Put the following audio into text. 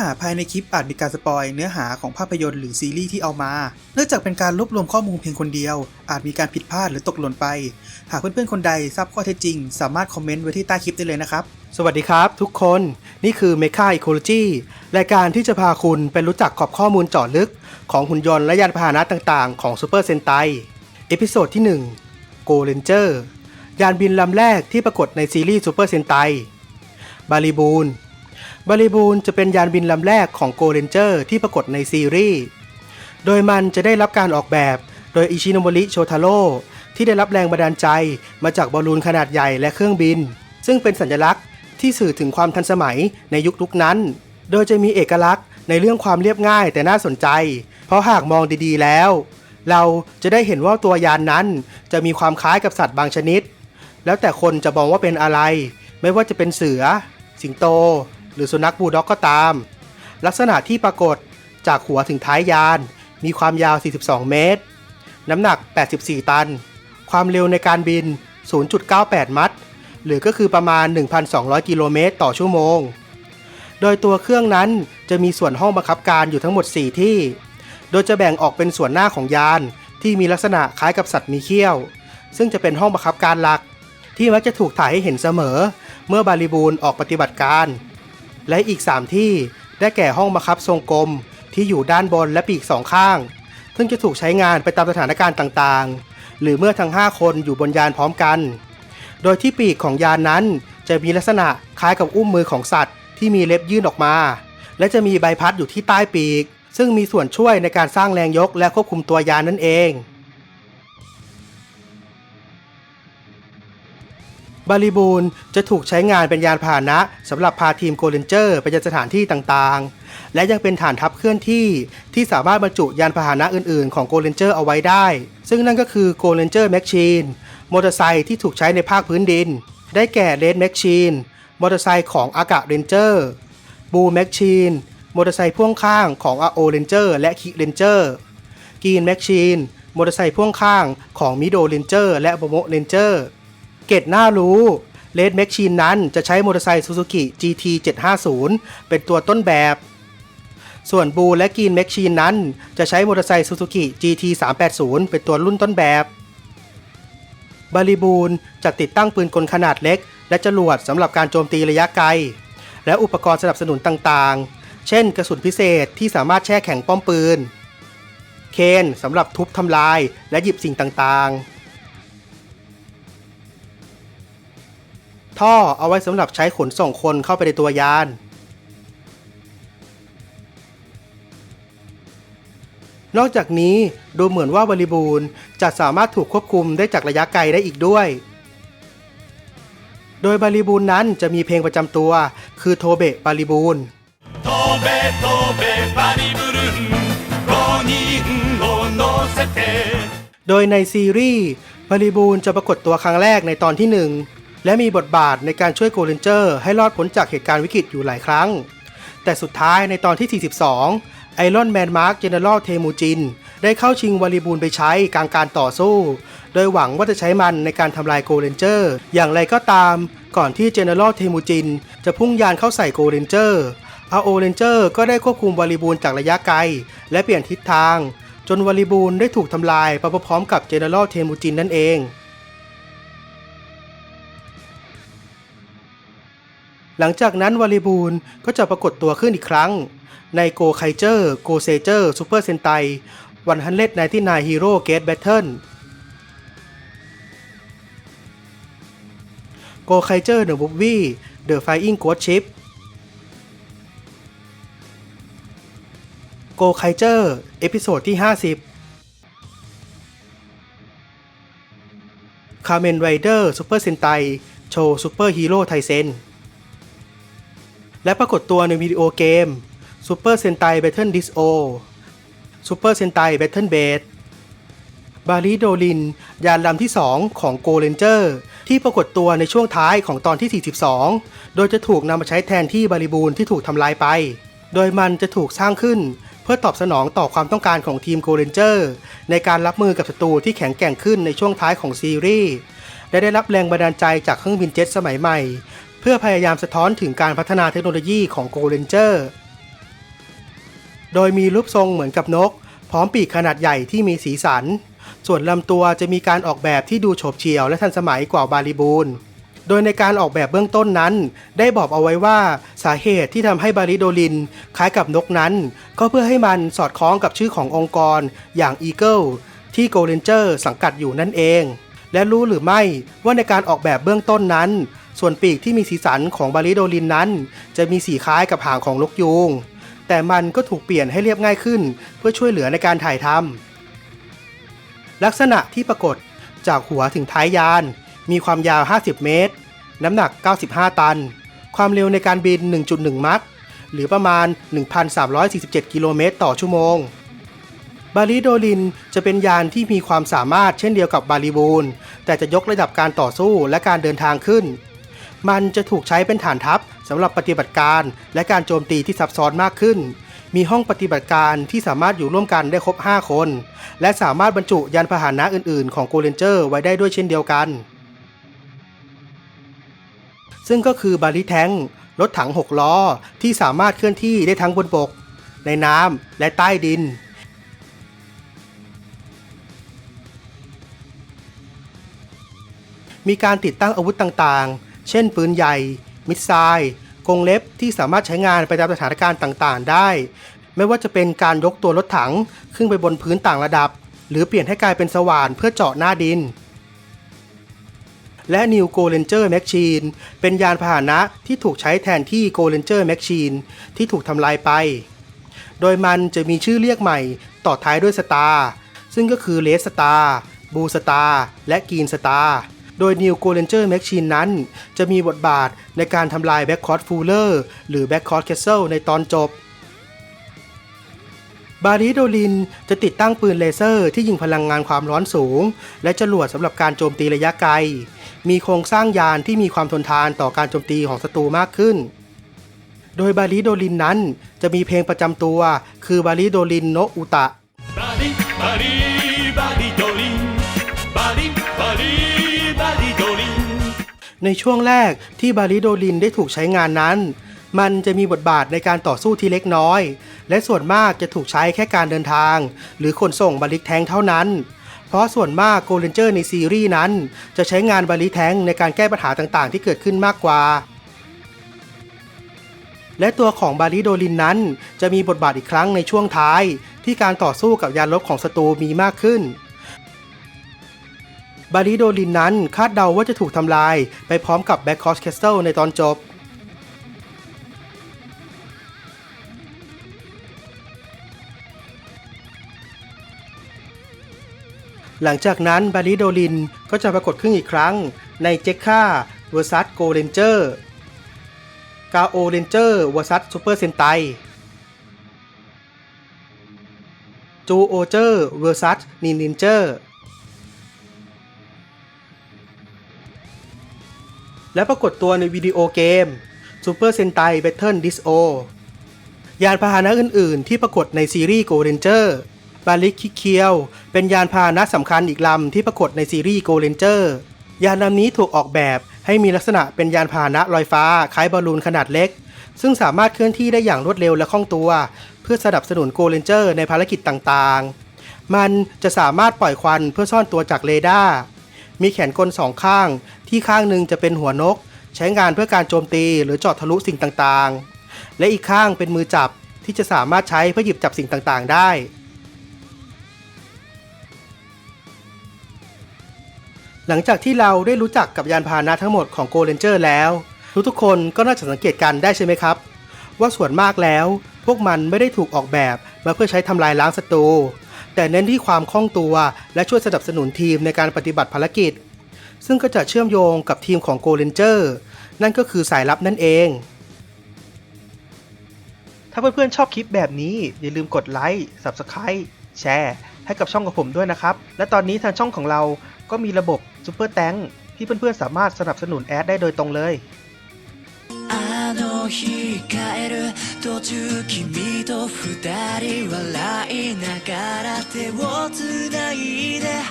หาภายในคลิปอาจมีการสปอยเนื้อหาของภาพยนตร์หรือซีรีส์ที่เอามา เนื่องจากเป็นการรวบรวมข้อมูลเพียงคนเดียว อาจมีการผิดพลาดหรือตกหล่นไป หากเพื่อนๆคนใดทราบข้อเท็จจริง สามารถคอมเมนต์ไว้ที่ใต้คลิปได้เลยนะครับ สวัสดีครับทุกคน นี่คือ Mecha Ecology รายการที่จะพาคุณไปรู้จักขอบข้อมูลเจาะลึก ของหุ่นยนต์และยานพาหนะต่างๆ ของ Super Sentai เอพิโซดที่ 1 Go Ranger ยานบินลำแรกที่ปรากฏในซีรีส์ Super Sentai บาริบูน บริบูนจะเป็นยานบินลำแรกของ Go Ranger ที่ปรากฏในซีรีส์ โดยมันจะได้รับการออกแบบโดยอิชิโนมริโชทาโร่ที่ได้รับแรงบันดาลใจมาจากบอลลูนขนาดใหญ่และเครื่องบิน ซึ่งเป็นสัญลักษณ์ที่สื่อถึงความทันสมัยในยุคลุกนั้น โดยจะมีเอกลักษณ์ในเรื่องความเรียบง่ายแต่น่าสนใจ เพราะหากมองดีๆแล้ว เราจะได้เห็นว่าตัวยานนั้นจะมีความคล้ายกับสัตว์บางชนิด แล้วแต่คนจะมองว่าเป็นอะไร ไม่ว่าจะเป็นเสือ สิงโต หรือสุนัขบูลด็อกก็ตาม ลักษณะที่ปรากฏจากหัวถึงท้ายยาน มีความยาว 42 เมตร น้ำหนัก 84 ตัน ความเร็วในการบิน 0.98 มัตต์ หรือก็คือประมาณ 1,200 กิโลเมตรต่อชั่วโมง โดยตัวเครื่องนั้นจะมีส่วนห้องบังคับการอยู่ทั้งหมด 4 ที่ โดยจะแบ่งออกเป็นส่วนหน้าของยาน ที่มีลักษณะคล้ายกับสัตว์มีเขี้ยว ซึ่งจะเป็นห้องบังคับการหลัก ที่มักจะถูกถ่ายให้เห็นเสมอ เมื่อบาลีบูนออกปฏิบัติการ และอีก 3 ที่ได้แก่ห้องบังคับทรงกลมที่อยู่ด้านบนและปีกสองข้าง ซึ่งจะถูกใช้งานไปตามสถานการณ์ต่างๆ หรือเมื่อทั้ง 5 คนอยู่บนยานพร้อมกัน โดยที่ปีกของยานนั้นจะมีลักษณะคล้ายกับอุ้มมือของสัตว์ ที่มีเล็บยื่นออกมา และจะมีใบพัดอยู่ที่ใต้ปีก ซึ่งมีส่วนช่วยในการสร้างแรงยกและควบคุมตัวยานนั่นเอง บาริบูนจะถูกใช้งานเป็นยานพาหนะสำหรับพาทีมโกลเลนเจอร์ไปยังสถานที่ต่างๆ และยังเป็นฐานทัพเคลื่อนที่ที่สามารถบรรจุยานพาหนะอื่นๆ ของโกลเลนเจอร์เอาไว้ได้ ซึ่งนั่นก็คือโกลเลนเจอร์แมชชีนมอเตอร์ไซค์ที่ถูกใช้ในภาคพื้นดิน ได้แก่เรดแมชชีนมอเตอร์ไซค์ของอากาเรนเจอร์บูแมชชีนมอเตอร์ไซค์พ่วงข้างของอาโอเรนเจอร์และคิเรนเจอร์กีนแมชชีนมอเตอร์ไซค์พ่วงข้างของมิโดเรนเจอร์และโบโมเรนเจอร์ เกตน่ารู้เลดแมชชีนนั้นจะใช้มอเตอร์ไซค์ซูซูกิ GT 750 เป็นตัวต้นแบบ ส่วนบูและกีนแมชชีนนั้น จะใช้มอเตอร์ไซค์ซูซูกิ GT 380 เป็นตัวรุ่นต้นแบบบริบูนจะติดตั้งปืนกลขนาดเล็ก และจรวดสำหรับการโจมตีระยะไกล และอุปกรณ์สนับสนุนต่างๆ เช่นกระสุนพิเศษที่สามารถแช่แข็งป้อมปืน เคนสำหรับทุบทำลายและหยิบสิ่งต่างๆ ท่อเอาไว้สำหรับใช้ขนส่งคนเข้าไปในตัวยาน นอกจากนี้ดูเหมือนว่าบริบูรณ์จะสามารถถูกควบคุมได้จากระยะไกลได้อีกด้วย โดยบริบูรณ์นั้นจะมีเพลงประจำตัว คือโทเบะบริบูรณ์โบูรโดยในซีรีส์บริบูรณ์จะปรากฏตัวครั้งแรกในตอนที่หนึ่ง และมีบทบาทในการช่วยโกลเรนเจอร์ให้รอดพ้นจากเหตุการณ์วิกฤตอยู่หลายครั้ง แต่สุดท้ายในตอนที่ 42 ไอรอนแมนมาร์กเจเนอเรลเทมูจินได้เข้าชิงบริบูรณ์ไปใช้กลางการต่อสู้ โดยหวังว่าจะใช้มันในการทำลายโกลเรนเจอร์ อย่างไรก็ตาม ก่อนที่เจเนอเรลเทมูจินจะพุ่งยานเข้าใส่โกลเรนเจอร์อาโอเรนเจอร์ก็ได้ควบคุมบริบูรณ์จากระยะไกล และเปลี่ยนทิศทาง จนวอลลีบูลได้ถูกทำลายไปพร้อมกับเจเนอเรลเทมูจินนั่นเอง หลังจากนั้นวอลลีบูลก็จะปรากฏตัวขึ้นอีกครั้ง ในโกไคเจอร์โกเซเจอร์ซูเปอร์เซนไตวันฮันเลดไนที่นายฮีโร่เกตแบทเทิลโกไคเจอร์เดอะมูฟวี่เดอะไฟอิงโกดชิปโกไคเจอร์เอพิโซดที่ 50คาเมนไรเดอร์ซูเปอร์เซนไตโชว์ซูเปอร์ฮีโร่ไทเซน และปรากฏตัวในวิดีโอเกม Super Sentai Battle Disc-O Super Sentai Battle Base บาริโดลิน ยานลำที่ 2 ของโกเรนเจอร์ที่ปรากฏตัวในช่วงท้ายของตอนที่ 42 โดยจะถูกนำมาใช้แทนที่บาริบูนที่ถูกทำลายไป โดยมันจะถูกสร้างขึ้นเพื่อตอบสนองต่อความต้องการของทีมโกเรนเจอร์ในการรับมือกับศัตรูที่แข็งแกร่งขึ้นในช่วงท้ายของซีรีส์และได้รับแรงบันดาลใจจากเครื่องบินเจ็ตสมัยใหม่ พื่อพยายามสะท้อนถึงการพัฒนาเทคโนโลยีของโกเรนเจอร์โดยมีรูปทรงเหมือนกับนก พร้อมปีกขนาดใหญ่ที่มีสีสัน ส่วนลำตัวจะมีการออกแบบที่ดูโฉบเฉี่ยวและทันสมัยกว่าบาลีบูนโดยในการออกแบบเบื้องต้นนั้น ได้บอกเอาไว้ว่าสาเหตุที่ทำให้บาริโดลิน คล้ายกับนกนั้น ก็เพื่อให้มันสอดคล้องกับชื่อขององค์กรอย่าง Eagle ที่โกลเ n นเจอร์สังกัดอยู่นั่นเอง และรู้หรือไม่ว่าในการออกแบบเบื้องต้นนั้น ส่วนปีกที่มีสีสันของบาริโดลินนั้น จะมีสีคล้ายกับหางของนกยูงแต่มันก็ถูกเปลี่ยนให้เรียบง่ายขึ้น เพื่อช่วยเหลือในการถ่ายทำลักษณะที่ปรากฏจากหัวถึงท้ายยาน มีความยาว 50 เมตร น้ำหนัก 95 ตัน ความเร็วในการบิน 1.1 มัคหรือประมาณ 1,347 กิโลเมตรต่อชั่วโมง บาลีโดลินจะเป็นยานที่มีความสามารถเช่นเดียวกับบาลีบูนแต่จะยกระดับการต่อสู้และการเดินทางขึ้น มันจะถูกใช้เป็นฐานทัพสำหรับปฏิบัติการ และการโจมตีที่ซับซ้อนมากขึ้น มีห้องปฏิบัติการที่สามารถอยู่ร่วมกันได้ครบ 5 คน และสามารถบรรจุยานพาหนะอื่นๆ ของโกลเลนเจอร์ไว้ได้ด้วยเช่นเดียวกัน ซึ่งก็คือบาลีแทงรถถัง 6 ล้อที่สามารถเคลื่อนที่ได้ทั้งบนบก ในน้ำและใต้ดินมีการติดตั้งอาวุธต่างๆ เช่นปืนใหญ่ มิสไซล์กรงเล็บที่สามารถใช้งานไปตามสถานการณ์ต่างๆ ได้ ไม่ว่าจะเป็นการยกตัวรถถังขึ้นไปบนพื้นต่างระดับ หรือเปลี่ยนให้กลายเป็นสว่านเพื่อเจาะหน้าดิน และ New Go Ranger Machine เป็นยานพาหนะที่ถูกใช้แทนที่ Go Ranger Machine ที่ถูกทำลายไป โดยมันจะมีชื่อเรียกใหม่ต่อท้ายด้วยสตาร์ซึ่งก็คือเลสสตาร์บูสตาร์และกีนสตาร์ โดยนิวโกลเลนเจอร์แม็กชีนนั้น จะมีบทบาทในการทำลายแบ็กคอร์ดฟูลเลอร์หรือแบ็กคอร์ดแคสเซิลในตอนจบบาริโดลินจะติดตั้งปืนเลเซอร์ที่ยิงพลังงานความร้อนสูง และจรวดสำหรับการโจมตีระยะไกล มีโครงสร้างยานที่มีความทนทานต่อการโจมตีของศัตรูมากขึ้น โดยบาริโดลินนั้นจะมีเพลงประจำตัว คือบาริโดลินโนอุตะบาริบาริบาริโด ในช่วงแรกที่บาริโดลินได้ถูกใช้งานนั้น มันจะมีบทบาทในการต่อสู้ที่เล็กน้อย และส่วนมากจะถูกใช้แค่การเดินทาง หรือขนส่งบาริกแทงเท่านั้น เพราะส่วนมากโกลเลนเจอร์ในซีรีส์นั้น จะใช้งานบาริแทงในการแก้ปัญหาต่างๆ ที่เกิดขึ้นมากกว่าและตัวของบาริโดลินนั้น จะมีบทบาทอีกครั้งในช่วงท้าย ที่การต่อสู้กับยานรบของศัตรูมีมากขึ้น บาริโดลินนั้นคาดเดาว่าจะถูกทำลาย ไปพร้อมกับแบ็คคอสแคสเซิลในตอนจบหลังจากนั้นบาริโดลินก็จะปรากฏขึ้นอีกครั้ง ในเจคค่าเวอร์ซัสโกเรนเจอร์ กาโอเรนเจอร์เวอร์ซัสซูเปอร์เซนไต จูโอเจอร์เวอร์ซัสนินนินเจอร์ และปรากฏตัวในวิดีโอเกม Super Sentai Battle Disco ยานพาหนะอื่น ๆ ที่ปรากฏในซีรีส์ Go Ranger บาลิคิเคียว เป็นยานพาหนะสำคัญอีกลำที่ปรากฏในซีรีส์ Go Ranger ยานลำนี้ถูกออกแบบให้มีลักษณะเป็นยานพาหนะลอยฟ้า คล้ายบอลลูนขนาดเล็ก ซึ่งสามารถเคลื่อนที่ได้อย่างรวดเร็วและคล่องตัว เพื่อสนับสนุนโกเลนเจอร์ในภารกิจต่าง ๆ มันจะสามารถปล่อยควันเพื่อซ่อนตัวจากเรดาร์ มีแขนกลสองข้าง ที่ข้างหนึ่งจะเป็นหัวนก ใช้งานเพื่อการโจมตีหรือเจาะทะลุสิ่งต่างๆ และอีกข้างเป็นมือจับที่จะสามารถใช้เพื่อหยิบจับสิ่งต่างๆ ได้ หลังจากที่เราได้รู้จักกับยานพาหนะทั้งหมดของ Go Ranger แล้ว ทุกๆคนก็น่าจะสังเกตกันได้ใช่ไหมครับ ว่าส่วนมากแล้ว พวกมันไม่ได้ถูกออกแบบมาเพื่อใช้ทำลายล้างศัตรู แต่เน้นที่ความคล่องตัว และช่วยสนับสนุนทีมในการปฏิบัติภารกิจ ซึ่งก็จะเชื่อมโยงกับทีมของโกเลนเจอร์นั่นก็คือสายลับนั่นเอง ถ้าเพื่อนๆชอบคลิปแบบนี้ อย่าลืมกดไลค์ Subscribe แชร์ให้กับช่องของผมด้วยนะครับ และตอนนี้ทางช่องของเราก็มีระบบซ u เปอร์แตงที่เพื่อนๆสามารถสนับสนุนแอดได้โดยตรงเลย 途中君と二人笑いながら手をつないで